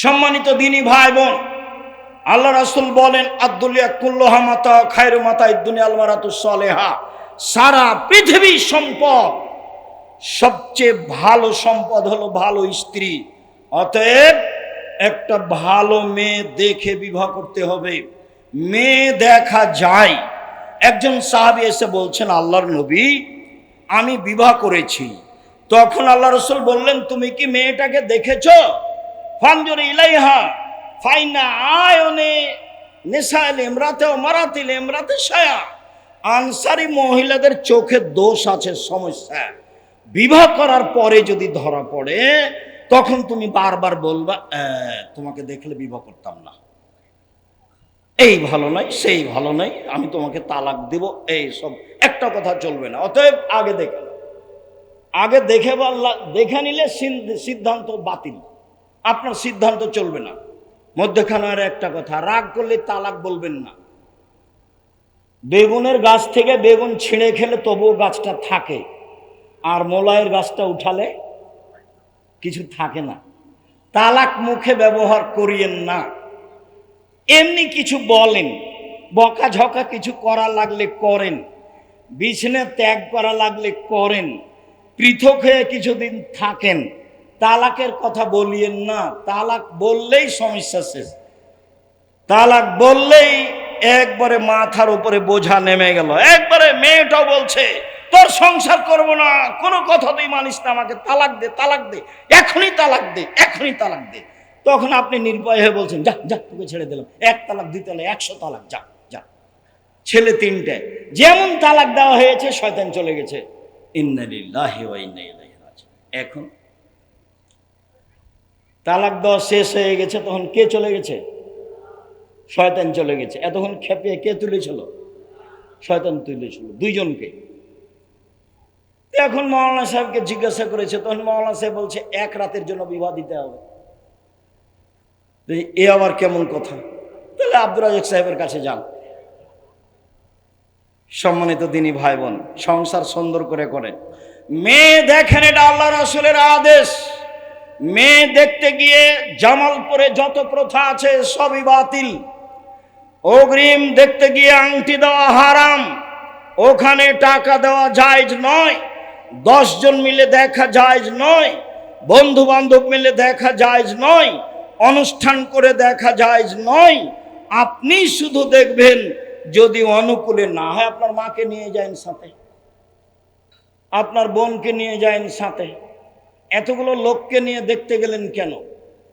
সম্মানিত দিনী ভাই বোন, আল্লাহ রাসুল বলেন আব্দুলিয়া কুল্লোহা মাতা খায়রু মাতা ইদ্দুনিয়া আলমারাতু সলেহা। সারা পৃথিবীর সম্পদ, সবচেয়ে ভালো সম্পদ হলো ভালো স্ত্রী। অতএব একটা ভালো মেয়ে দেখে বিবাহ করতে হবে। মেয়ে দেখা যায়। একজন সাহাবি এসে বলছেন, আল্লাহর নবী, আমি বিবাহ করেছি। তখন আল্লাহ রসুল বললেন, তুমি কি মেয়েটাকে দেখেছ? ফানজুর ইলাইহা ফাইনা আয়নে নেশাইল এমরাতে মারাতিল এমরাতে সায়া। আনসারি মহিলাদের চোখে দোষ আছে সমস্যা। বিবাহ করার পরে যদি ধরা পড়ে তখন তুমি বারবার বলবা "আহ, তোমাকে দেখলে বিবাহ করতাম না। এই ভালো নাই সেই ভালো নাই আমি তোমাকে তালাক দিব এই সব। একটা কথা চলবে না অতএব আগে দেখে আগে দেখে বললা দেখে নিলে সিদ্ধান্ত বাতিল। আপনার সিদ্ধান্ত চলবে না। মধ্যখানে আর একটা কথা, রাগ করলে তালাক বলবেন না। বেগুনের গাছ থেকে বেগুন ছিঁড়ে খেলে তবুও গাছটা থাকে, আর মোলায়ের গাছটা উঠালে কিছু থাকে না। তালাক মুখে ব্যবহার করিয়েন না। এমনি কিছু বলেন, বকাঝকা কিছু করা লাগলে করেন বিছনে ত্যাগ করা লাগলে করেন, পৃথক হয়ে কিছুদিন থাকেন। তালাকের কথা বলিয়েন না। তালাক বললেই সমস্যা শেষ। তালাক বললেই একবারে মাথার উপরে বোঝা নেমে গেল। একবারে মেয়েটাও বলছে, তোর সংসার করব না। কোনো কথাতেই মানিস না আমাকে। তালাক দে তালাক দে। এখনই তালাক দে, এখনই তালাক দে। তখন আপনি নির্ভয় হয়ে বলছেন, যা যা, তোকে ছেড়ে দিলাম। এক তালাক দিতে হলে একশো তালাক, যা যা। ছেলে তিনটে, যেমন তালাক দেওয়া হয়েছে, শয়তান চলে গেছে। রাজিউন। এখন তালাক দেওয়া শেষ হয়ে গেছে, তখন কে চলে গেছে? শয়তান চলে গেছে। এতক্ষণ খেপে কে তুলেছিল? শয়তান তুলেছিল, দুইজনকে। এখন মৌলানা সাহেবকে জিজ্ঞাসা করেছে, তখন মৌলানা সাহেব বলছে, এক রাতের জন্য বিবাহ দিতে হবে। এ আবার কেমন কথা? তাহলে আব্দুর রাজাক সাহেবের কাছে যান। সম্মানিত দিনী ভাই বোন, সংসার সুন্দর করে করে মেয়ে দেখেন এটা আল্লাহ রাসুলের আদেশ। মেয়ে দেখতে গিয়ে জামালপুরে যত প্রথা আছে সবই বাতিল। অগ্রিম দেখতে গিয়ে আংটি দেওয়া হারাম। ওখানে টাকা দেওয়া জায়জ নয়। দশজন মিলে দেখা জায়জ নয়। বন্ধু বান্ধব মিলে দেখা জায়জ নয়। অনুষ্ঠান করে দেখা জায়জ নয়। আপনি শুধু দেখবেন যদি অনুকূলে না হয়, আপনার মাকে নিয়ে যান সাথে। আপনার বোনকে নিয়ে যান সাথে। এতগুলো লোককে নিয়ে দেখতে গেলেন কেন?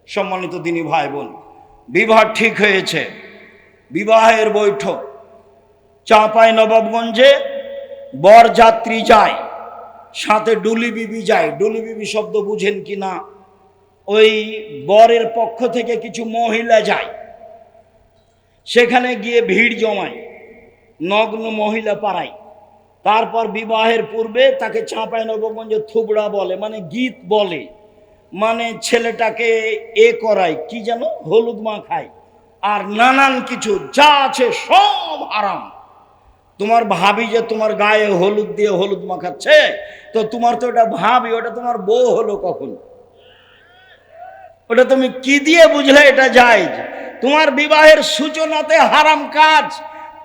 সম্মানিত দিনী ভাই বোন, বিবাহ ঠিক হয়েছে। বিবাহের বৈঠক। চাঁপাই নবাবগঞ্জে বর যাত্রী যায়, সাথে ডুলি বিবি যায়। ডুলি বিবি শব্দ বুঝেন কি না? ওই বরের পক্ষ থেকে কিছু মহিলা যায়, সেখানে গিয়ে ভিড় জমায়, নগ্ন মহিলা পাড়ায়। তারপর বিবাহের পূর্বে তাকে চাঁপাই নবগঞ্জে থুবড়া বলে মানে গীত বলে মানে ছেলেটাকে এ করায়, কি যেন? হলুদ মাখায় আর নানান কিছু, যা আছে সব আরাম তোমার ভাবি যে তোমার গায়ে হলুদ দিয়ে হলুদ মাখাচ্ছে তো তোমার তো ওটা ভাবি, ওটা তোমার বউ হলো কখন? ওটা তুমি কি দিয়ে বুঝলে এটা যায় তোমার বিবাহের সূচনাতে হারাম কাজ।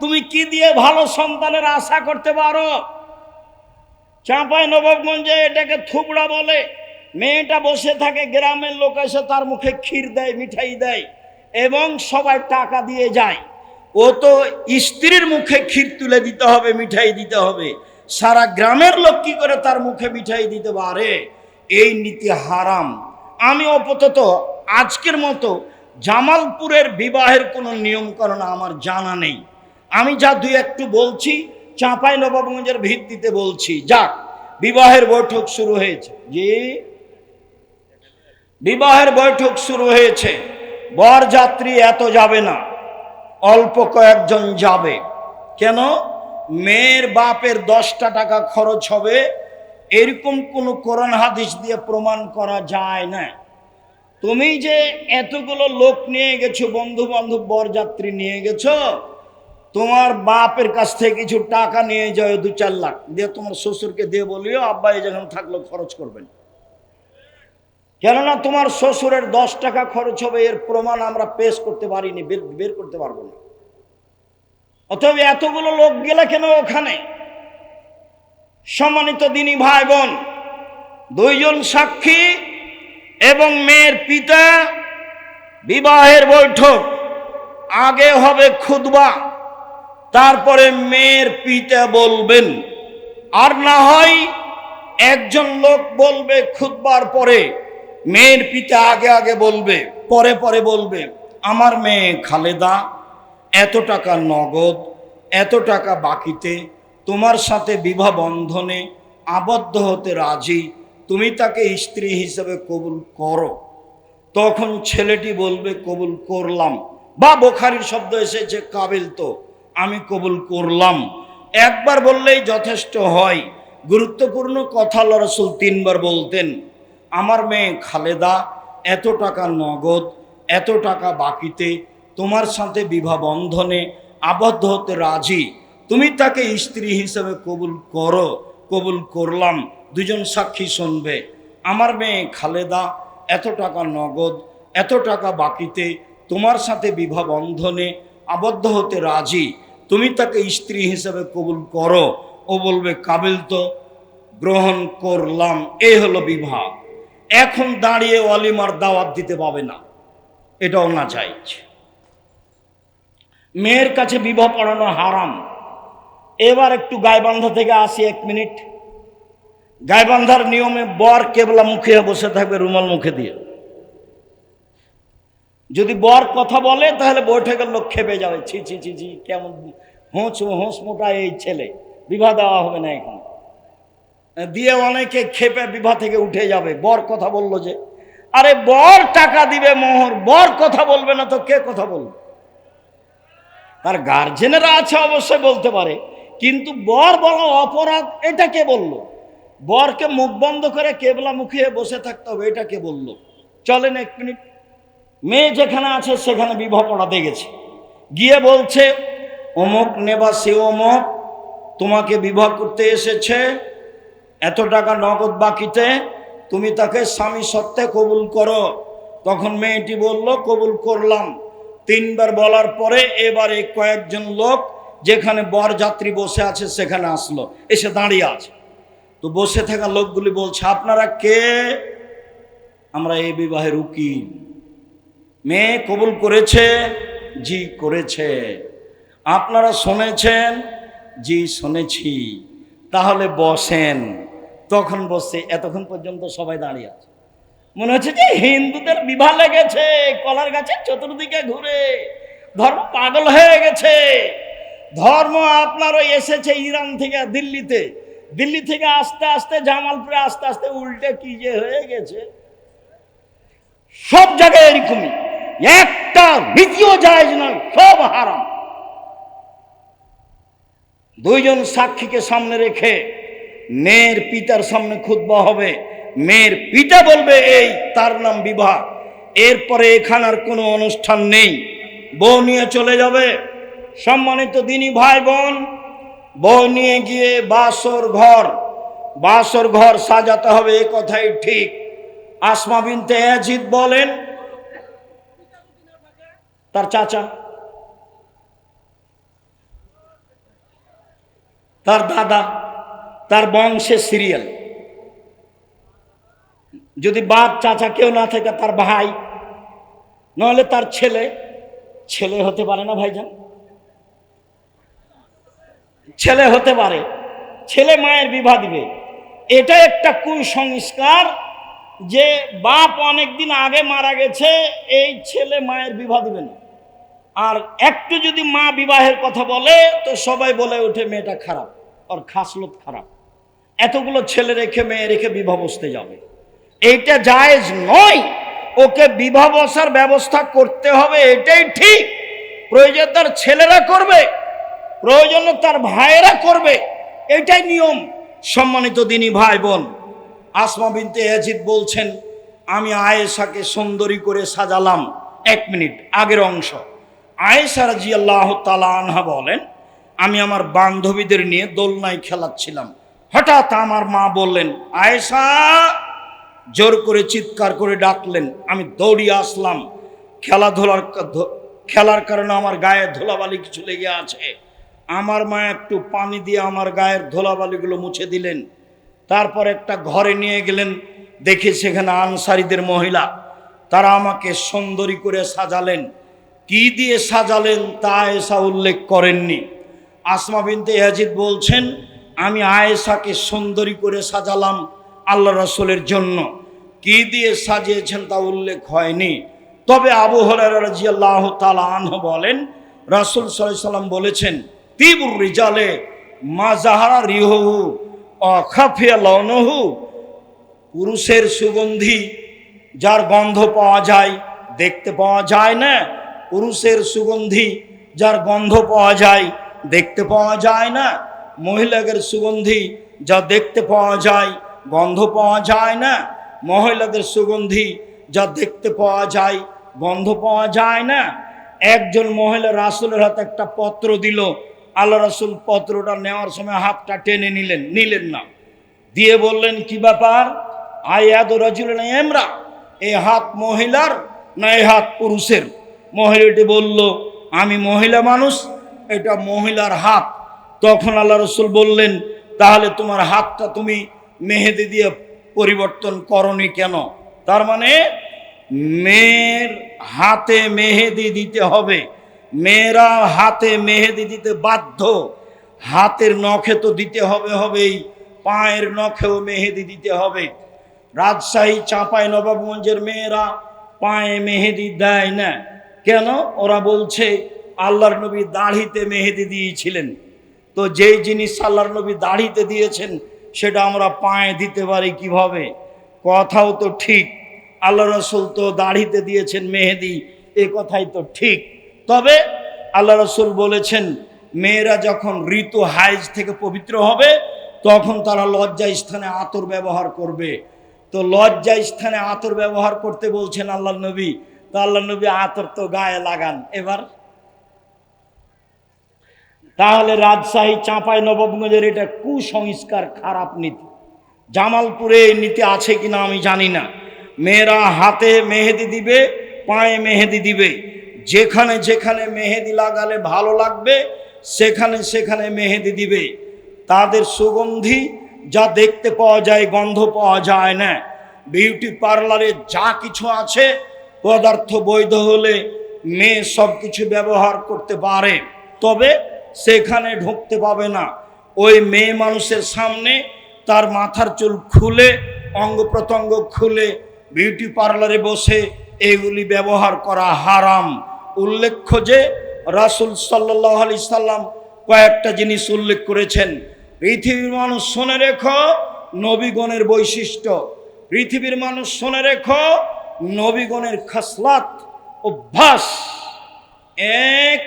তুমি কি দিয়ে ভালো সন্তানের আশা করতে পারো? চাঁপাই নবাবগঞ্জে এটাকে থুবড়া বলে। মেয়েটা বসে থাকে, গ্রামের লোক এসে তার মুখে ক্ষীর দেয়, মিঠাই দেয় এবং সবাই টাকা দিয়ে যায়। ও তো স্ত্রীর মুখে ক্ষীর তুলে দিতে হবে, মিঠাই দিতে হবে। সারা গ্রামের লোক কি করে তার মুখে মিঠাই দিতে পারে? এই নীতি হারাম। আমি অপতত আজকের মতো জামালপুরের বিবাহের কোনো নিয়মকরণ আমার জানা নেই। আমি যা দুই একটু বলছি, চাঁপাই নবাবগঞ্জের ভিত্তিতে বলছি। যাক, বিবাহের বৈঠক শুরু হয়েছে। জি? বিবাহের বৈঠক শুরু হয়েছে। বরযাত্রী এত যাবে না, অল্প কয়েকজন যাবে। কেন? মেয়ের বাপের দশটা টাকা খরচ হবে, এরকম কোনো কোরআন হাদিস দিয়ে প্রমাণ করা যায় না। তুমি যে এতগুলো লোক নিয়ে গেছো বন্ধু বান্ধব বরযাত্রী নিয়ে গেছো তোমার বাপের কাছ থেকে কিছু টাকা নিয়ে যাও, দু চার লাখ। দিয়ে তোমার শ্বশুরকে দিয়ে বলিও, আব্বা এই যেখানে থাকল খরচ করবেন। কেননা তোমার শ্বশুরের দশ টাকা খরচ হবে, এর প্রমাণ আমরা পেশ করতে পারিনি, বের করতে পারব না। অতএব এতগুলো লোক গেলে কেন ওখানে? সম্মানিত দিনী ভাই বোন দুইজন সাক্ষী এবং মেয়ের পিতা, বিবাহের বৈঠক। আগে হবে খুদবা তারপরে মেয়ের পিতা বলবেন, আর না হয় একজন লোক বলবে খুদবার পরে, মেয়ের পিতা আগে আগে বলবে, পরে পরে বলবে, আমার মেয়ে খালেদা, এত টাকা নগদ, এত টাকা বাকিতে, তোমার সাথে বিবাহ বন্ধনে আবদ্ধ হতে রাজি, তুমি তাকে স্ত্রী হিসেবে কবুল করো। তখন ছেলেটি বলবে, কবুল করলাম। বা বোখারির শব্দ এসেছে, কাবিল তো আমি কবুল করলাম। একবার বললেই যথেষ্ট হয়। গুরুত্বপূর্ণ কথা আল্লাহ রসুল তিনবার বলতেন, আমার মেয়ে খালেদা, এত টাকা নগদ, এত টাকা বাকিতে, তোমার সাথে বিবাহ বন্ধনে আবদ্ধ হতে রাজি। তুমি তাকে স্ত্রী হিসেবে কবুল করো, কবুল করলাম। দুজন সাক্ষী শুনবে, আমার মেয়ে খালেদা, এত টাকা নগদ, এত টাকা বাকিতে, তোমার সাথে বিবাহ বন্ধনে আবদ্ধ হতে রাজি। তুমি তাকে স্ত্রী হিসেবে কবুল করো। ও বলবে, কাবিল তো গ্রহণ করলাম। এই হলো বিবাহ এখন দাঁড়িয়ে অলিমার দাওয়াত দিতে পাবে না। এটাও না চাইছে মেয়ের কাছে বিবাহ পড়ানো হারাম। এবার একটু গায়বান্ধা থেকে আসি এক মিনিট। গায়বান্ধার নিয়মে বর কেবলা মুখে বসে থাকবে, রুমাল মুখে দিয়ে। যদি বর কথা বলে, তাহলে বৈঠকের লোক খেপে যাবে। ছি ছি ছি ছি, কেমন হোঁচ হোঁচ মোটা এই ছেলে। বিবাহ দেওয়া হবে না এখন। দিয়ে অনেকে খেপে বিবাহ থেকে উঠে যাবে। বর কথা বলল যে, আরে বর টাকা দিবে মোহর, বর কথা বলবে না তো কে কথা বলবে? তার গার্জেনেরা আছে অবশ্যই বলতে পারে। কিন্তু বর বলা অপরাধ, এটা কে বলল? বরকে মুখ বন্ধ করে কেবলা মুখিয়ে বসে থাকতে হবে, এটা কে বলল? চলেন এক মিনিট। মেয়ে যেখানে আছে সেখানে বিবাহ পড়াতে গেছে। গিয়ে বলছে, অমুক নেবা সে অমুক, তোমাকে বিবাহ করতে এসেছে, এত টাকা নগদ বাকিতে, তুমি তাকে স্বামী সত্ত্বে কবুল করো। তখন মেয়েটি বলল, কবুল করলাম। তিনবার বলার পরে এবারে কয়েকজন লোক যেখানে বরযাত্রী বসে আছে সেখানে আসলো, এসে দাঁড়িয়ে আছে। তো বসে থাকা লোকগুলি বলছে, আপনারা কে? আমরা এই বিবাহের উকিল। মেয়ে কবুল করেছে, জি করেছে। আপনারা শুনেছেন, জি শুনেছি। তাহলে বসেন। তখন বসে এতক্ষণ পর্যন্ত সবাই দাঁড়িয়ে আছে। মনে হচ্ছে যে হিন্দুদের বিবাহ লেগেছে, কলার গাছে চতুর্দিকে ঘুরে। ধর্ম পাগল হয়ে গেছে। ধর্ম আপনারও এসেছে ইরান থেকে দিল্লিতে। দিল্লি থেকে আস্তে আস্তে, জামালপুরে আস্তে আস্তে উল্টে কি যে হয়ে গেছে। সব জায়গায় এরকমই। একটা রীতিও জায়জ নয়, সব হারাম। দুইজন সাক্ষীকে সামনে রেখে মেয়ের পিতার সামনে খুতবা হবে। মেয়ের পিতা বলবে, এই, তার নাম বিবাহ। এরপরে এখানে আর কোনো অনুষ্ঠান নেই। বউ নিয়ে চলে যাবে। সম্মানিত দিনী ভাই বোন বউ নিয়ে গিয়ে বাসর ঘর বাসর ঘর সাজাতে হবে, এ কথাই ঠিক। আসমা বিনতে এজিদ বলেন তার চাচা, তার দাদা, তার বংশের সিরিয়াল যদি বাপ চাচা কেউ না থাকে, তার ভাই, নাহলে তার ছেলে ছেলে হতে পারে না ভাইজান। ছেলে হতে পারে, ছেলে মায়ের বিবাহ দিবে। এটা একটা কুসংস্কার যে বাপ অনেক দিন আগে মারা গেছে, এই ছেলে মায়ের বিবাহ দিবে না। আর একটু যদি মা বিবাহের কথা বলে, তো সবাই বলে ওঠে মেয়েটা খারাপ, ওর খাসলত খারাপ। এতগুলো ছেলে রেখে মেয়ে রেখে বিবাহ বসতে যাবে। এইটা জায়েজ নয়। ওকে বিবাহ বসার ব্যবস্থা করতে হবে, এটাই ঠিক। প্রয়োজন তার ছেলেরা করবে, প্রয়োজন তার ভাইয়েরা করবে, এটাই নিয়ম। সম্মানিত দিনী ভাই বোন আসমা বিনতে এজিদ বলছেন, আমি আয়েশাকে সুন্দরী করে সাজালাম। এক মিনিট, আগের অংশ। আয়েশা রাজি আল্লাহ আনহা বলেন, আমি আমার বান্ধবীদের নিয়ে দোলনায় খেলাচ্ছিলাম। হঠাৎ আমার মা বললেন, আয়েশা, জোর করে চিৎকার করে ডাকলেন। আমি দৌড়িয়ে আসলাম। খেলাধুলার খেলার কারণে আমার গায়ে ধুলাবালি কিছু লেগে আছে। আমার মা একটু পানি দিয়ে আমার গায়ের ধুলাবালিগুলো মুছে দিলেন। তারপর একটা ঘরে নিয়ে গেলেন। দেখি সেখানে আনসারিদের মহিলা, তারা আমাকে সুন্দরী করে সাজালেন। কি দিয়ে সাজালেন তা এসা উল্লেখ করেননি। আসমা বিনতে ইয়াজিদ বলছেন, আমি আয়েশাকে সুন্দরী করে সাজালাম আল্লাহ রাসূলের জন্য। কি দিয়ে সাজিয়েছেন তা উল্লেখ হয়নি। তবে আবু হরাইরা রাদিয়াল্লাহু তাআলা আনহু বলেন, রাসূল সাল্লাম বলেছেন, তিবুর রিজালে মা জাহারা রিহু অখাফিয়া লনহু পুরুষের সুগন্ধি যার গন্ধ পাওয়া যায়, দেখতে পাওয়া যায় না পুরুষের সুগন্ধি যার গন্ধ পাওয়া যায়, দেখতে পাওয়া যায় না। মহিলাদের সুগন্ধি যা দেখতে পাওয়া যায়, গন্ধ পাওয়া যায় না। মহিলাদের সুগন্ধি যা দেখতে পাওয়া যায়, গন্ধ পাওয়া যায় না। একজন মহিলা রাসুলের হাতে একটা পত্র দিল। আল্লাহ রাসুল পত্রটা নেওয়ার সময় হাতটা টেনে নিলেন নিলেন না। দিয়ে বললেন, কি ব্যাপার? আয়াদ রাজুল এমরা এই হাত মহিলার না এই হাত পুরুষের? মহিলাটি বলল, আমি মহিলা মানুষ, এটা মহিলার হাত। তখন আল্লাহ রসুল বললেন, তাহলে তোমার হাতটা তুমি মেহেদি দিয়ে পরিবর্তন করনি কেন? তার মানে মেয়ের হাতে মেহেদি দিতে হবে। মেয়েরা হাতে মেহেদি দিতে বাধ্য। হাতের নখে তো দিতে হবে হবেই, পায়ের নখেও মেহেদি দিতে হবে। রাজশাহী চাঁপাই নবাবগঞ্জের মেয়েরা পায়ে মেহেদি দেয় না। কেন? ওরা বলছে, আল্লাহর নবী দাড়িতে মেহেদি দিয়েছিলেন। তো যেই জিনিস আল্লাহর নবী দাড়িতে দিয়েছেন, সেটা আমরা পায়ে দিতে পারি কীভাবে? কথাও তো ঠিক। আল্লাহ রসুল তো দাড়িতে দিয়েছেন মেহেদি, এ কথাই তো ঠিক। তবে আল্লাহ রসুল বলেছেন, মেয়েরা যখন ঋতু হাইজ থেকে পবিত্র হবে, তখন তারা লজ্জা স্থানে আতর ব্যবহার করবে। তো লজ্জা স্থানে আতর ব্যবহার করতে বলছেন আল্লাহ নবী তো আল্লাহ নবী আতর তো গায়ে লাগান। এবার তাহলে রাজশাহী, চাঁপাই, নবাবগঞ্জের এটা কুসংস্কার খারাপ নীতি। জামালপুরে এই নীতি আছে কিনা আমি জানি না। মেয়েরা হাতে মেহেদি দিবে, পায়ে মেহেদি দিবে। যেখানে যেখানে মেহেদি লাগালে ভালো লাগবে, সেখানে সেখানে মেহেদি দিবে। তাদের সুগন্ধি যা দেখতে পাওয়া যায়, গন্ধ পাওয়া যায় না। বিউটি পার্লারে যা কিছু আছে পদার্থ বৈধ হলে মেয়ে সব কিছু ব্যবহার করতে পারে। তবে সেখানে ঢুকতে পাবে না। ওই মেয়ে মানুষের সামনে তার মাথার চুল খুলে, অঙ্গ প্রত্যঙ্গ খুলে, বিউটি পার্লারে বসে এগুলি ব্যবহার করা হারাম। উল্লেখ্য যে রাসুল সাল্লাহ আলি সাল্লাম কয়েকটা জিনিস উল্লেখ করেছেন। পৃথিবীর মানুষ শুনে রেখো, নবীগণের বৈশিষ্ট্য। পৃথিবীর মানুষ শুনে রেখো নবীগণের খাসলাত, অভ্যাস। এক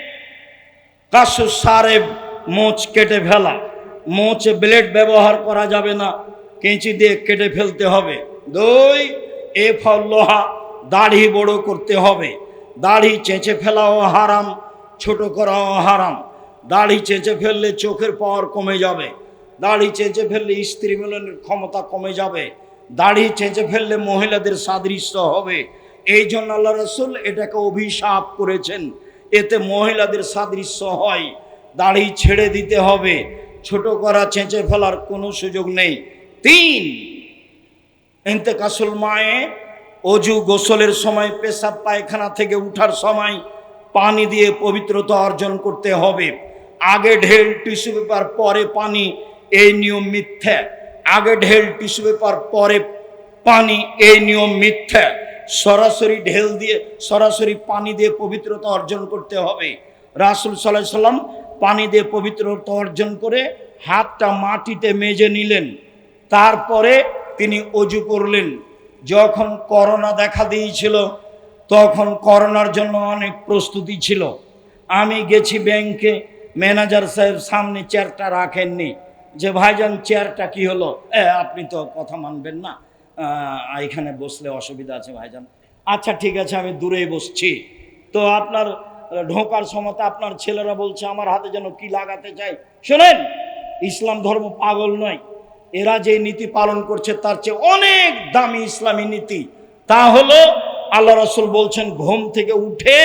কাশু সারে মোচ কেটে ফেলা। মোচে ব্লেড ব্যবহার করা যাবে না, কেঁচি দিয়ে কেটে ফেলতে হবে। দুই, এ ফল লোহা দাড়ি বড় করতে হবে। দাড়ি চেঁচে ফেলাও হারাম, ছোট করাও হারাম। দাড়ি চেঁচে ফেললে চোখের পাওয়ার কমে যাবে। দাড়ি চেঁচে ফেললে স্ত্রী মিলনের ক্ষমতা কমে যাবে। দাড়ি চেঁচে ফেললে মহিলাদের সাদৃশ্য হবে। এই জন্য আল্লাহ রসুল এটাকে অভিশাপ করেছেন। এতে মহিলাদের সাদৃশ্য হয়। দাড়ি ছেড়ে দিতে হবে। ছোট করা, চেঁচে ফেলার কোনো সুযোগ নেই। তিন, ইন্তেকাসুল মায়ে অজু গোসলের সময় পেশাব পায়খানা থেকে উঠার সময় পানি দিয়ে পবিত্রতা অর্জন করতে হবে। আগে ঢেল, টিস্যু পেপার, পরে পানি, এই নিয়ম মিথ্যা। আগে ঢেল টিস্যু পেপার পরে পানি, এই নিয়ম মিথ্যা। সরাসরি ঢেল দিয়ে, সরাসরি পানি দিয়ে পবিত্রতা অর্জন করতে হবে। রাসুল সাল্লাহ সাল্লাম পানি দিয়ে পবিত্রতা অর্জন করে হাতটা মাটিতে মেজে নিলেন। তারপরে তিনি অজু করলেন। যখন করোনা দেখা দিয়েছিল, তখন করোনার জন্য অনেক প্রস্তুতি ছিল। আমি গেছি ব্যাংকে, ম্যানেজার সাহেব সামনে চেয়ারটা রাখেননি। যে ভাইজান চেয়ারটা কি হলো? আপনি তো কথা মানবেন না। এখানে বসলে অসুবিধা আছে ভাইজান। আচ্ছা ঠিক আছে, আমি দূরেই বসছি। তো আপনার ঢোকার সময় আপনার ছেলেরা বলছে, আমার হাতে যেন কি লাগাতে চাই শোনেন, ইসলাম ধর্ম পাগল নয়। এরা যে নীতি পালন করছে, তার চেয়ে অনেক দামি ইসলামী নীতি। তা হলো, আল্লাহ রসুল বলছেন, ঘুম থেকে উঠে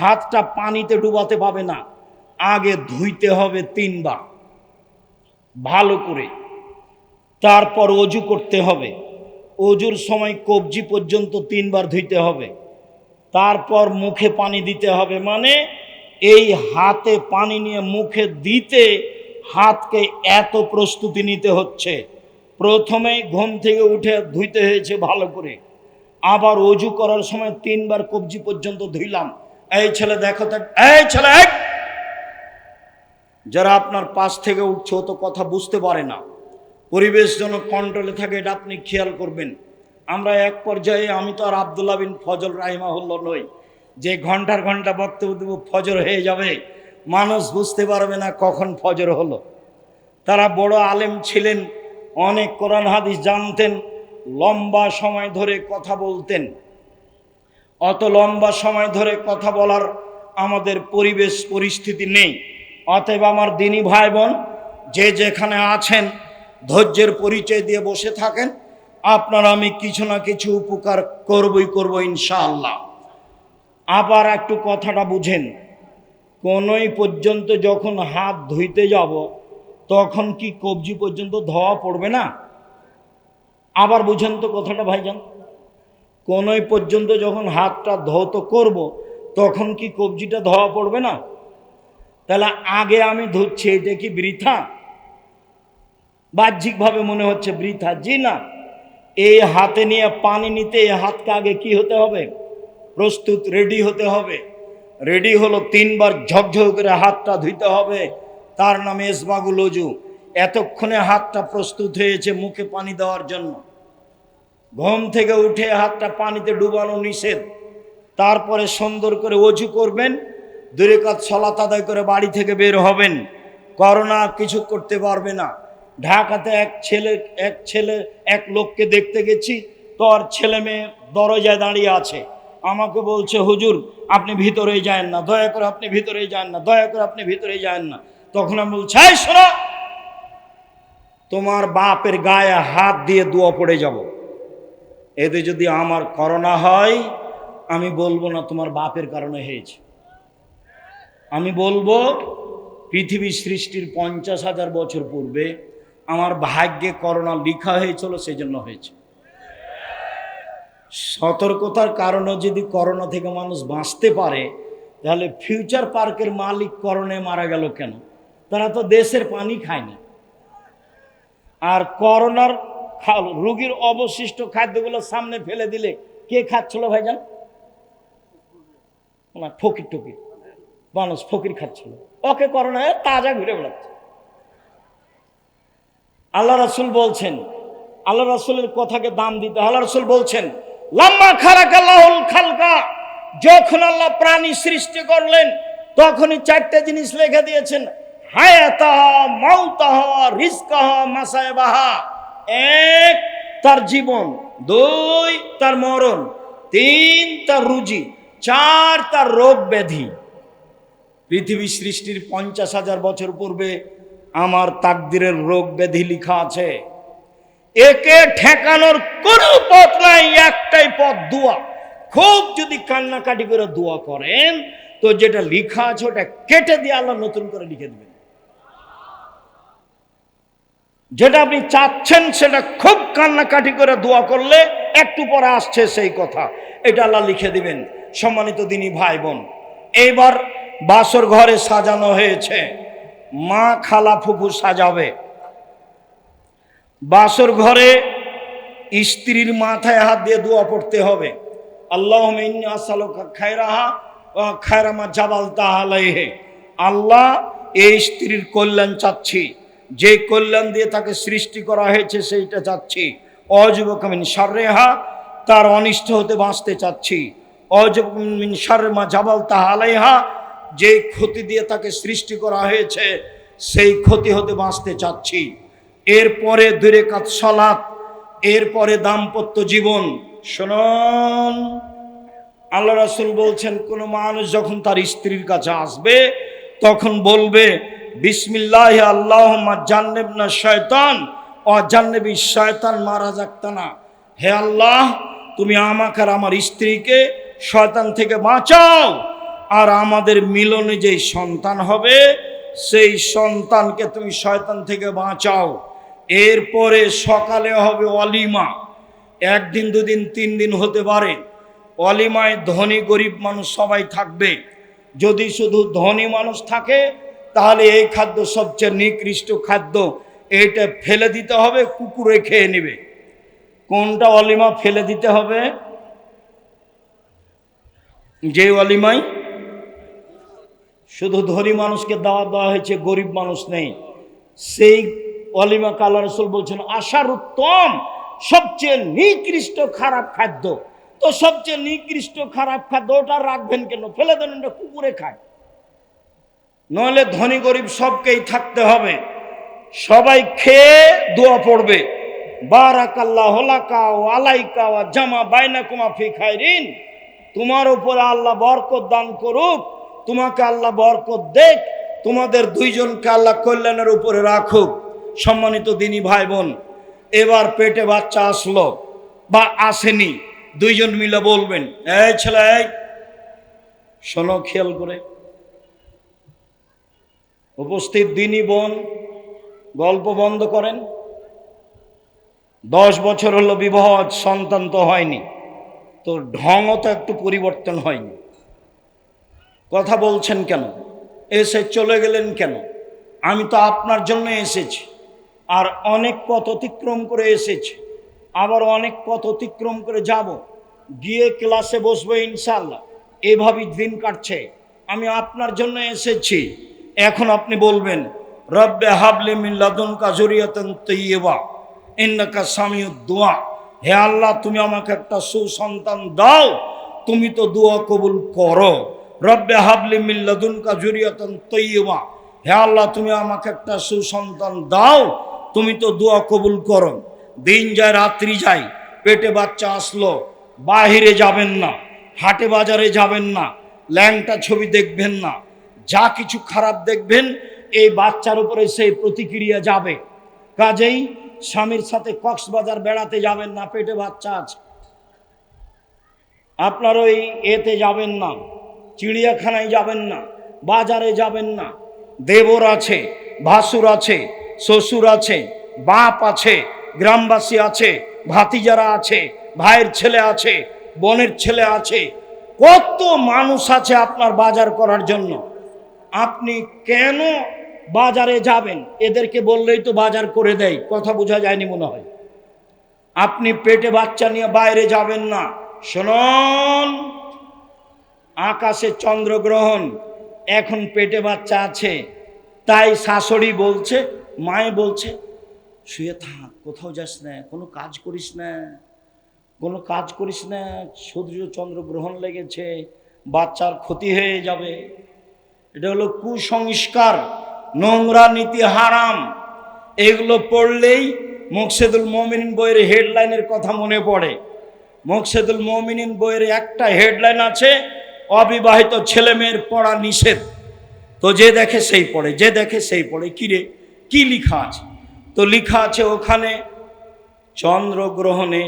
হাতটা পানিতে ডুবাতে পাবে না, আগে ধুইতে হবে তিনবার। ভালো করে। তারপর অজু করতে হবে। অজুর সময় কবজি পর্যন্ত তিনবার ধুইতে হবে। তারপর মুখে পানি দিতে হবে মানে এই হাতে পানি নিয়ে মুখে দিতে হাতকে এত প্রস্তুতি নিতে হচ্ছে। প্রথমে ঘুম থেকে উঠে ধুইতে হয়েছে ভালো করে। আবার অজু করার সময় তিনবার কবজি পর্যন্ত ধুইলাম। এই ছেলে দেখো এই ছেলে, এই! যারা আপনার পাশ থেকে উঠছে, ও তো কথা বুঝতে পারে না। পরিবেশ যেন কন্ট্রোলে থাকে, এটা আপনি খেয়াল করবেন। আমরা এক পর্যায়ে, আমি তো আর আবদুল্লাহ বিন ফজল রাহিমাহুল্লাহ নই। যে ঘণ্টার ঘণ্টা বক্তব্য দেব, ফজর হয়ে যাবে। মানুষ বুঝতে পারবে না কখন ফজর হলো। তারা বড় আলেম ছিলেন, অনেক কোরআন হাদিস জানতেন, লম্বা সময় ধরে কথা বলতেন। অত লম্বা সময় ধরে কথা বলার আমাদের পরিবেশ পরিস্থিতি নেই। অতএব আমার দিনী ভাই বোন যে যেখানে আছেন, ধৈর্যের পরিচয় দিয়ে বসে থাকেন। আপনার আমি কিছু না কিছু উপকার করবই, করব ইনশাআল্লাহ। আবার একটু কথাটা বুঝেন। কোনোই পর্যন্ত যখন হাত ধুইতে যাব, তখন কি কবজি পর্যন্ত ধোয়া পড়বে না? আবার বুঝেন তো কথাটা, ভাইজান। কোনোই পর্যন্ত যখন হাতটা ধৌত করব, তখন কি কবজিটা ধোয়া পড়বে না? তাহলে আগে আমি ধরছি এটা কি বৃথা? বাহ্যিকভাবে মনে হচ্ছে বৃথা। জি না। এই হাতে নিয়ে পানি নিতে, এই হাতকে আগে কি হতে হবে? প্রস্তুত, রেডি হতে হবে। রেডি হলো তিনবার ঝকঝক করে হাতটা ধুইতে হবে। তার নামে এসবাগুল অজু এতক্ষণে হাতটা প্রস্তুত হয়েছে মুখে পানি দেওয়ার জন্য। ঘুম থেকে উঠে হাতটা পানিতে ডুবানো নিষেধ। তারপরে সুন্দর করে অজু করবেন। দূরে কাজ সলাত আদায় করে বাড়ি থেকে বের হবেন। করোনা কিছু করতে পারবে না। ঢাকাতে এক ছেলে এক ছেলে, এক লোককে দেখতে গেছি। তোর ছেলে মেয়ে দরজায় দাঁড়িয়ে আছে। আমাকে বলছে, হুজুর, আপনি ভিতরে যান না। দয়া করে আপনি ভিতরে যান না। দয়া করে আপনি ভিতরে যান না। তখন আমি বলছি, এই শোনো, তোমার বাপের গায়ে হাত দিয়ে দোয়া পড়ে যাব। এতে যদি আমার করোনা হয়, আমি বলব না তোমার বাপের কারণে হয়েছে। আমি বলব, পৃথিবী সৃষ্টির পঞ্চাশ হাজার বছর পূর্বে আমার ভাগ্যে করোনা লিখা হয়েছিল, সেজন্য হয়েছে। সতর্কতার কারণে যদি করোনা থেকে মানুষ বাঁচতে পারে, তাহলে ফিউচার পার্কের মালিক করোনায় মারা গেল কেন? তারা তো দেশের পানি খায় না আর করোনার রোগীর অবশিষ্ট খাদ্যগুলো সামনে ফেলে দিলে কে খাচ্ছিল ভাইজান? না, ফকির টকির। মানুষ ফকির খাচ্ছিল। ওকে করোনা এ তাজা ঘুরে বেড়াচ্ছে। আল্লাহ রাসুল বলছেন, আল্লাহ রাসুলের কথাকে দাম দিতে আল্লাহ রাসুল বলছেন লম্বা খারাক আল্লাহুল খালকা। যখন আল্লাহ প্রাণী সৃষ্টি করলেন, তখনই চারটে জিনিস লিখে দিয়েছেন এক, তার জীবন। দুই, তার মরণ। তিন, তার রুজি। চার, তার রোগ ব্যাধি। পৃথিবী সৃষ্টির পঞ্চাশ হাজার বছর পূর্বে আমার তাকদিরের রোগ ব্যাধি লিখা আছে। একে ঠেকানোর কোনো পথ নাই, একটাই পথ দোয়া। খুব যদি কান্নাকাটি করে দোয়া করেন, তো যেটা লিখা আছে ওটা কেটে দিয়ে আল্লাহ নতুন করে লিখে দেবেন। যেটা আপনি চাচ্ছেন, সেটা খুব কান্নাকাটি করে দোয়া করলে একটু পরে আসছে সেই কথা। এটা আল্লাহ লিখে দিবেন। সম্মানিত দিনী ভাই বোন, এইবার বাসর ঘরে সাজানো হয়েছে। মা খালা ফুফু সাজাবে। বাসর ঘরে স্ত্রীর মাথায় হাত দিয়ে দোয়া পড়তে হবে। আল্লাহ জাবাল আল্লাহ এই স্ত্রীর কল্যাণ চাচ্ছি। যে কল্যাণ দিয়ে তাকে সৃষ্টি করা হয়েছে সেইটা চাচ্ছি। অযুবকমিন সারেহা তার অনিষ্ট হতে বাঁচতে চাচ্ছি। অযুবকমিন সারেমা জাবাল তাহালাইহা যে ক্ষতি দিয়ে তাকে সৃষ্টি করা হয়েছে, সেই ক্ষতি হতে বাঁচতে চাচ্ছি। এরপরে দূরে কাজ সলাৎ এরপরে দাম্পত্য জীবন। শুনুন, আল্লাহ রাসুল বলছেন, কোন মানুষ যখন তার স্ত্রীর কাছে আসবে, তখন বলবে, বিসমিল্লাহ আল্লাহ জান্নেব না শয়তান। অজান্নবী শয়তান মারা যাকত না। হে আল্লাহ, তুমি আমাকে আর আমার স্ত্রীকে শয়তান থেকে বাঁচাও। আর আমাদের মিলনে যেই সন্তান হবে, সেই সন্তানকে তুমি শয়তান থেকে বাঁচাও। এরপরে সকালে হবে অলিমা। একদিন, দুদিন, তিন দিন হতে পারে। অলিমায় ধনী, গরিব মানুষ সবাই থাকবে। যদি শুধু ধনী মানুষ থাকে, তাহলে এই খাদ্য সবচেয়ে নিকৃষ্ট খাদ্য। এটা ফেলে দিতে হবে, কুকুরে খেয়ে নেবে। কোনটা অলিমা ফেলে দিতে হবে? যে অলিমাই শুধু ধনী মানুষকে দাওয়া দেওয়া হয়েছে, গরিব মানুষ নেই। সেই অলিমা কালা রসুল বলছেন, আশার উত্তম, সবচেয়ে নিকৃষ্ট খারাপ খাদ্য। তো সবচেয়ে নিকৃষ্ট খারাপ খাদ্য ওটা রাখবেন কেন? ফেলে দেন, ওটা কুকুরে খায়। নইলে ধনী গরিব সবকেই থাকতে হবে। সবাই খেয়ে দোয়া পড়বে। বারাকাল্লাহ হোলাকা ও আলাইকা জামা বাইনা কুমা ফি খায়রিন তোমার উপরে আল্লাহ বরকত দান করুক। তোমাকে আল্লাহ বরকত দেখ তোমাদের দুইজনকে আল্লাহ কল্যাণের উপরে রাখুক। সম্মানিত দিনী ভাই বোন এবার পেটে বাচ্চা আসলো বা আসেনি, দুইজন মিলে বলবেন, এই ছেলে শোনো খেয়াল করে। উপস্থিত দিনী বোন গল্প বন্ধ করেন। দশ বছর হলো বিবাহ সন্তান তো হয়নি। তো ঢংও তো একটু পরিবর্তন হয়নি। কথা বলছেন কেন? এসে চলে গেলেন কেন? আমি তো আপনার জন্য এসেছি। আর অনেক পথ অতিক্রম করে এসেছি। আবার অনেক পথ অতিক্রম করে যাব। গিয়ে ক্লাসে বসবো ইনশাল্লাহ এভাবেই দিন কাটছে। আমি আপনার জন্য এসেছি। এখন আপনি বলবেন, রব্বে হাবলি লাদুনকা জরিয়াতান তৈয়বা। ইন্নাকা সামিউদ দোয়া। হে আল্লাহ, তুমি আমাকে একটা সুসন্তান দাও। তুমি তো দোয়া কবুল করো। রব্বে হাবলি মিন লাদুনকা জরিয়াতান তৈয়বা। হে আল্লাহ, তুমি আমাকে একটা সুসন্তান দাও, তুমি তো দোয়া কবুল করো। দিন যায়, রাত্রি যায়, পেটে বাচ্চা আসলো, বাহিরে যাবেন না, হাটে বাজারে যাবেন না, ল্যাংটা ছবি দেখবেন না, যা কিছু খারাপ দেখবেন, এই বাচ্চার উপরে সেই প্রতিক্রিয়া যাবে। কাজেই স্বামীর সাথে কক্সবাজার বেড়াতে যাবেন না, পেটে বাচ্চা আছে। আপনার ওই এতে যাবেন না। চিড়িয়াখানায় যাবেন না, বাজারে যাবেন না। দেবর আছে, ভাসুর আছে, শ্বশুর আছে, বাপ আছে, গ্রামবাসী আছে, ভাতিজারা আছে, ভাইয়ের ছেলে আছে, বোনের ছেলে আছে। কত মানুষ আছে আপনার বাজার করার জন্য। আপনি কেন বাজারে যাবেন? এদেরকে বললেই তো বাজার করে দেয়, কথা বোঝা যায়নি মনে হয়। আপনি পেটে বাচ্চা নিয়ে বাইরে যাবেন না। শুনুন আকাশে চন্দ্রগ্রহণ, এখন পেটে বাচ্চা আছে। তাই শাশুড়ি বলছে, মায়ে বলছে, শুয়ে থাক, কোথাও যাস না, কোনো কাজ করিস না, কোনো কাজ করিস না, সূর্য চন্দ্রগ্রহণ লেগেছে, বাচ্চার ক্ষতি হয়ে যাবে। এটা হলো কুসংস্কার, নোংরা নীতি হারাম। এগুলো পড়লেই মুকসেদুল মমিনিন বইয়ের হেডলাইনের কথা মনে পড়ে। মুকসেদুল মমিনিন বইয়ের একটা হেডলাইন আছে অবিবাহিত ছেলে মেয়ের পড়া নিষেধ। তো যে দেখে সেই পড়ে, যে দেখে সেই পড়ে। কিরে? কি লিখা আছে? তো লিখা আছে ওখানে, চন্দ্রগ্রহণে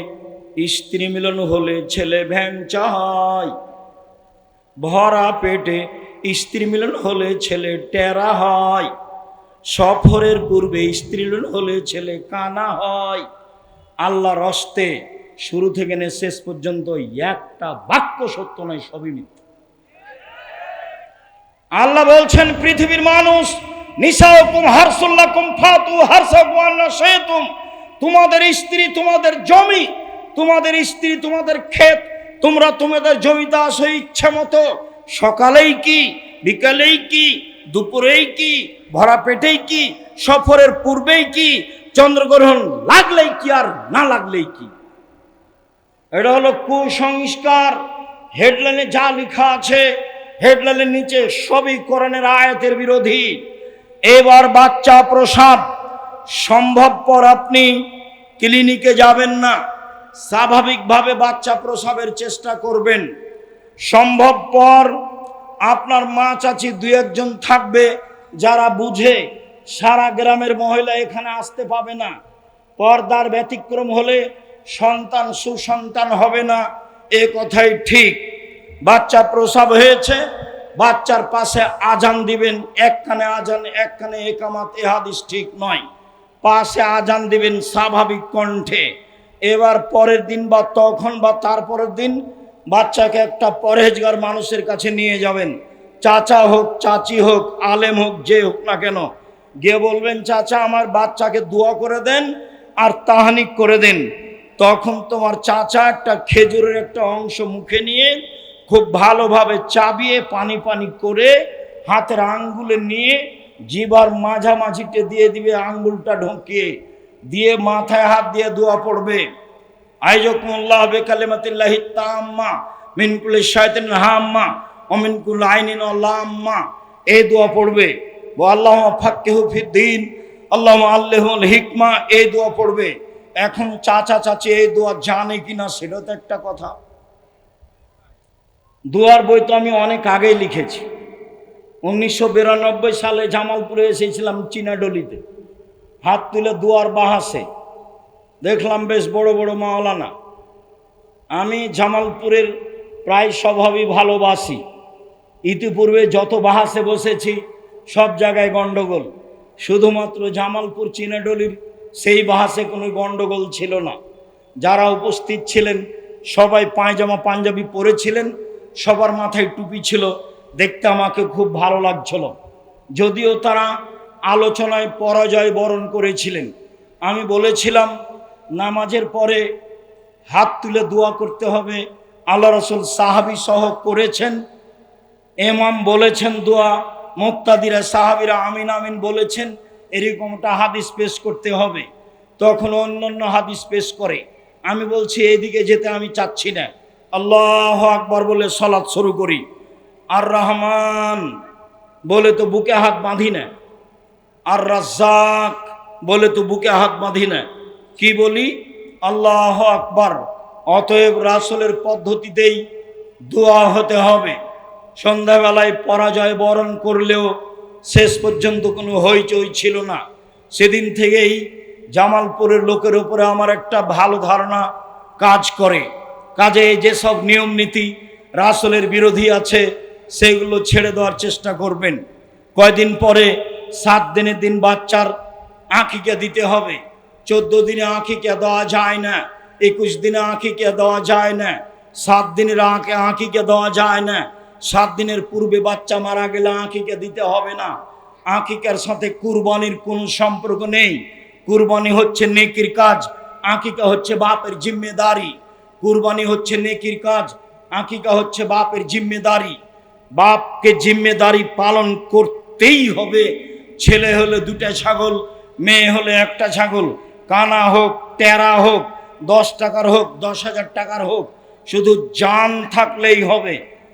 স্ত্রী মিলন হলে ছেলে ভ্যাং চায় ভরা পেটে স্ত্রী মিলন হলে ছেলে টেরা হয় সফরের পূর্বে স্ত্রী মিলন হলে ছেলে কানা হয় আল্লাহর হস্তে শুরু থেকে নে শেষ পর্যন্ত একটা বাক্য সত্য নয়, সবই মিথ্যা। আল্লাহ বলছেন, পৃথিবীর মানুষ তোমাদের স্ত্রী, তোমাদের জমি, তোমাদের স্ত্রী, তোমাদের ক্ষেত, তোমরা তোমাদের জমিতে আসো ইচ্ছা মতো। সকালেই কি, বিকালেই কি, দুপুরেই কি, ভরা পেটেই কি, সফরের পূর্বেই কি, চন্দ্রগ্রহণ লাগলেই কি আর না লাগলেই কি? এটা হলো কুসংস্কার, হেডলাইনে যা লেখা আছে হেডলাইনের নিচে সবই কোরআনের আয়াতের বিরোধী। এবার বাচ্চা প্রসাব সম্ভবপর আপনি ক্লিনিকে যাবেন না। স্বাভাবিকভাবে বাচ্চা প্রসাবের চেষ্টা করবেন। সম্ভবপর আপনার মা চাচি দুই একজন থাকবে যারা বুঝে সারা গ্রামের মহিলা এখানে আসতে পাবে না। পর্দার ব্যতিক্রম হলে সন্তান সুসন্তান হবে না, এ কথাই ঠিক। বাচ্চা প্রসাব হয়েছে, বাচ্চার পাশে আজান দিবেন এক কানে আজান এক কানে একামাত, এ হাদিস ঠিক নয়। পাশে আজান দিবেন স্বাভাবিক কণ্ঠে। এবার পরের দিন বা তখন বা তারপরের দিন বাচ্চাকে একটা পরহেজগার মানুষের কাছে নিয়ে যাবেন। চাচা হোক, চাচি হোক, আলেম হোক, যে হোক না কেন, গিয়ে বলবেন, চাচা, আমার বাচ্চাকে দোয়া করে দেন আর তাহানিক করে দেন। তখন তোমার চাচা একটা খেজুরের একটা অংশ মুখে নিয়ে খুব ভালোভাবে চাবিয়ে পানি পানি করে হাতের আঙ্গুলে নিয়ে জিবার মাঝামাঝিতে দিয়ে দিবে, আঙ্গুলটা ঢুকিয়ে। দিয়ে মাথায় হাত দিয়ে দোয়া পড়বে। আইজকুমুল্লাহ বেকালেমাতিল্লাহি তাম্মা মিনকুল শায়তিন হাম্মা অমিনকুল আইনিন আল্লাম্মা এই দোয়া পড়বে। ও আল্লাহ ফাক্কেহু ফিদ্দিন আল্লাহ আল্লাহুল হিকমা। এই দোয়া পড়বে। এখন চাচা চাচি এই দোয়া জানে কিনা সেটা তো একটা কথা। দুয়ার বই তো আমি অনেক আগেই লিখেছি। উনিশশো বিরানব্বই সালে জামালপুরে এসেছিলাম চীনাডলিতে। হাত তুলে দুয়ার বাহাসে। দেখলাম বেশ বড় বড় মাওলানা। আমি জামালপুরের প্রায় স্বভাবই ভালোবাসি। ইতিপূর্বে যত বাহাসে বসেছি, সব জায়গায় গণ্ডগোল। শুধুমাত্র জামালপুর চীনাডলির সেই বাহাসে কোনো গণ্ডগোল ছিল না। যারা উপস্থিত ছিলেন, সবাই পায়জামা পাঞ্জাবি পরেছিলেন সবার মাথায় টুপি ছিল, দেখতে আমাকে খুব ভালো লাগছিল। যদিও তারা আলোচনায় পরাজয় বরণ করেছিলেন। আমি বলেছিলাম, নামাজের পরে হাত তুলে দোয়া করতে হবে। আল্লাহ রসুল সাহাবি সহ করেছেন। এমাম বলেছেন দোয়া, মুক্তাদিরা সাহাবিরা আমিন আমিন বলেছেন, এরকমটা হাদিস পেশ করতে হবে। তখন অন্য অন্য হাদিস পেশ করে। আমি বলছি, এদিকে যেতে আমি চাচ্ছি না। আল্লাহ আকবর বলে সলাৎ শুরু করি। আর রহমান বলে তো বুকে হাত বাঁধি না। আর রাজ্জাক বলে তো বুকে হাত বাঁধি না। কি বলি? আল্লাহ আকবর। অতএব রাসলের পদ্ধতিতেই দোয়া হতে হবে। সন্ধ্যাবেলায় পরাজয় বরণ করলেও শেষ পর্যন্ত কোনো হইচই ছিল না। সেদিন থেকেই জামালপুরের লোকের উপরে আমার একটা ভালো ধারণা কাজ করে। কাজে যেসব নিয়ম নীতি রাসলের বিরোধী আছে, সেগুলো ছেড়ে দেওয়ার চেষ্টা করবেন। কয়দিন পরে সাত দিনের দিন বাচ্চার আঁখিকে দিতে হবে। চোদ্দ দিনে আঁখিকে দেওয়া যায় না, একুশ দিনে আঁখিকে দেওয়া যায় না, সাত দিনের আঁকে আঁখিকে দেওয়া যায় না, সাত দিনের পূর্বে বাচ্চা মারা গেলে আঁখিকে দিতে হবে না। আঁকিকার সাথে কুরবানির কোনো সম্পর্ক নেই। কুরবানি হচ্ছে নেকির কাজ আঁকিকা হচ্ছে বাপের জিম্মেদারি। কুরবানি হচ্ছে নেকির কাজ, আঁকিকা হচ্ছে বাপের জিম্মেদারি। বাপকে জিম্মেদারি পালন করতেই হবে। ছেলে হলে দুটা ছাগল, মেয়ে হলে একটা ছাগল, কানা হোক, টেরা হোক, দশ টাকার হোক, দশ হাজার টাকার হোক, শুধু জান থাকলেই হবে।